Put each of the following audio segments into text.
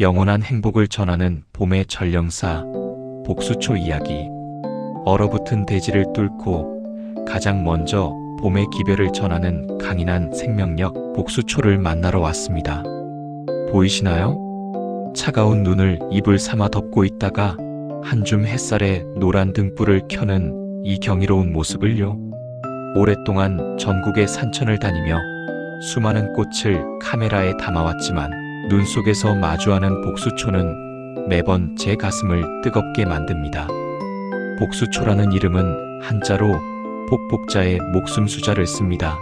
영원한 행복을 전하는 봄의 전령사 복수초 이야기. 얼어붙은 대지를 뚫고 가장 먼저 봄의 기별을 전하는 강인한 생명력 복수초를 만나러 왔습니다. 보이시나요? 차가운 눈을 이불 삼아 덮고 있다가 한줌 햇살에 노란 등불을 켜는 이 경이로운 모습을요. 오랫동안 전국의 산천을 다니며 수많은 꽃을 카메라에 담아왔지만 눈 속에서 마주하는 복수초는 매번 제 가슴을 뜨겁게 만듭니다. 복수초라는 이름은 한자로 복복자의 목숨 수자를 씁니다.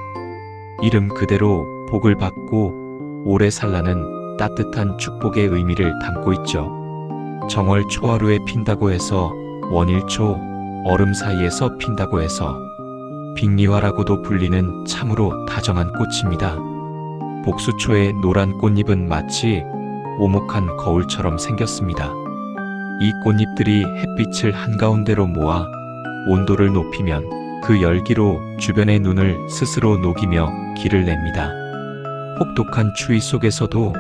이름 그대로 복을 받고 오래 살라는 따뜻한 축복의 의미를 담고 있죠. 정월 초하루에 핀다고 해서 원일초 얼음 사이에서 핀다고 해서 빅리화라고도 불리는 참으로 다정한 꽃입니다. 복수초의 노란 꽃잎은 마치 오목한 거울처럼 생겼습니다. 이 꽃잎들이 햇빛을 한가운데로 모아 온도를 높이면 그 열기로 주변의 눈을 스스로 녹이며 길을 냅니다. 혹독한 추위 속에서도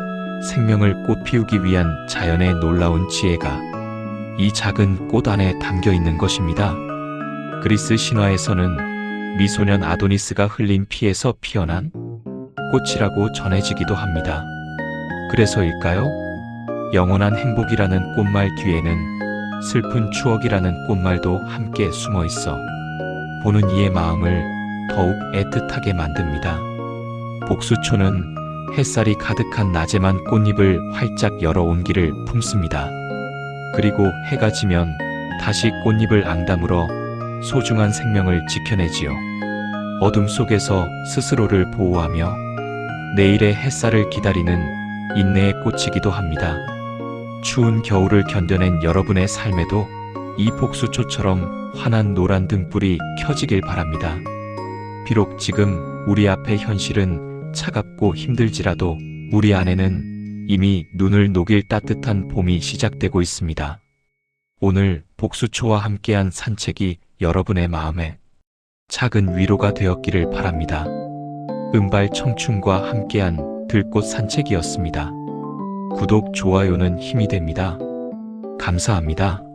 생명을 꽃피우기 위한 자연의 놀라운 지혜가 이 작은 꽃 안에 담겨 있는 것입니다. 그리스 신화에서는 미소년 아도니스가 흘린 피에서 피어난 꽃이라고 전해지기도 합니다. 그래서일까요? 영원한 행복이라는 꽃말 뒤에는 슬픈 추억이라는 꽃말도 함께 숨어 있어 보는 이의 마음을 더욱 애틋하게 만듭니다. 복수초는 햇살이 가득한 낮에만 꽃잎을 활짝 열어 온기를 품습니다. 그리고 해가 지면 다시 꽃잎을 앙다물어 소중한 생명을 지켜내지요. 어둠 속에서 스스로를 보호하며 내일의 햇살을 기다리는 인내의 꽃이기도 합니다. 추운 겨울을 견뎌낸 여러분의 삶에도 이 복수초처럼 환한 노란 등불이 켜지길 바랍니다. 비록 지금 우리 앞의 현실은 차갑고 힘들지라도 우리 안에는 이미 눈을 녹일 따뜻한 봄이 시작되고 있습니다. 오늘 복수초와 함께한 산책이 여러분의 마음에 작은 위로가 되었기를 바랍니다. 은발 청춘과 함께한 들꽃 산책이었습니다. 구독, 좋아요는 힘이 됩니다. 감사합니다.